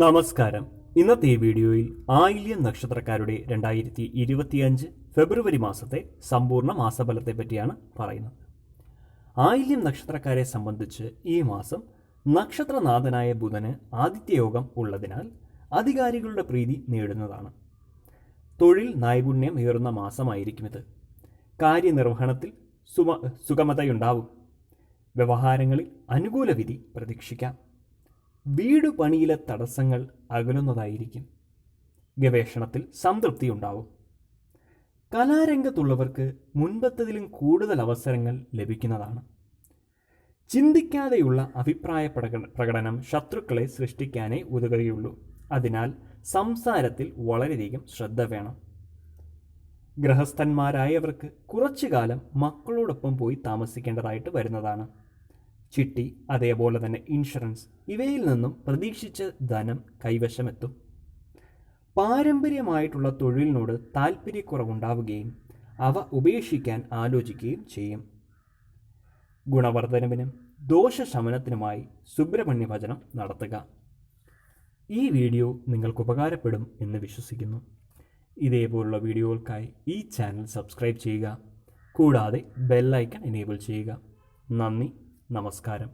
നമസ്കാരം. ഇന്നത്തെ ഈ വീഡിയോയിൽ ആയില്യം നക്ഷത്രക്കാരുടെ രണ്ടായിരത്തി ഇരുപത്തിയഞ്ച് ഫെബ്രുവരി മാസത്തെ സമ്പൂർണ മാസഫലത്തെ പറ്റിയാണ് പറയുന്നത്. ആയില്യം നക്ഷത്രക്കാരെ സംബന്ധിച്ച് ഈ മാസം നക്ഷത്രനാഥനായ ബുധന് ആദിത്യയോഗം ഉള്ളതിനാൽ അധികാരികളുടെ പ്രീതി നേടുന്നതാണ്. തൊഴിൽ നൈപുണ്യം ഏറുന്ന മാസമായിരിക്കും ഇത്. കാര്യനിർവഹണത്തിൽ സുമ സുഗമതയുണ്ടാവും. വ്യവഹാരങ്ങളിൽ അനുകൂല വിധി പ്രതീക്ഷിക്കാം. വീട് പണിയിലെ തടസ്സങ്ങൾ അകലുന്നതായിരിക്കും. ഗവേഷണത്തിൽ സംതൃപ്തി ഉണ്ടാവും കലാരംഗത്തുള്ളവർക്ക് മുൻപത്തതിലും കൂടുതൽ അവസരങ്ങൾ ലഭിക്കുന്നതാണ്. ചിന്തിക്കാതെയുള്ള അഭിപ്രായ പ്രക- പ്രകടനം ശത്രുക്കളെ സൃഷ്ടിക്കാനേ ഉതകുകയുള്ളൂ. അതിനാൽ സംസാരത്തിൽ വളരെയധികം ശ്രദ്ധ വേണം. ഗൃഹസ്ഥന്മാരായവർക്ക് കുറച്ചു കാലം മക്കളോടൊപ്പം പോയി താമസിക്കേണ്ടതായിട്ട് വരുന്നതാണ്. ചിട്ടി അതേപോലെ തന്നെ ഇൻഷുറൻസ്. ഇവയിൽ നിന്നും പ്രതീക്ഷിച്ച ധനം കൈവശമെത്തും. പാരമ്പര്യമായിട്ടുള്ള തൊഴിലിനോട് താല്പര്യക്കുറവുണ്ടാവുകയും അവ ഉപേക്ഷിക്കാൻ ആലോചിക്കുകയും ചെയ്യും. ഗുണവർദ്ധനവിനും ദോഷശമനത്തിനുമായി സുബ്രഹ്മണ്യ ഭജനം നടത്തുക. ഈ വീഡിയോ നിങ്ങൾക്ക് ഉപകാരപ്പെടും എന്ന് വിശ്വസിക്കുന്നു. ഇതേപോലുള്ള വീഡിയോകൾക്കായി ഈ ചാനൽ സബ്സ്ക്രൈബ് ചെയ്യുക. കൂടാതെ ബെല്ലൈക്കൺ എനേബിൾ ചെയ്യുക. നന്ദി. നമസ്കാരം.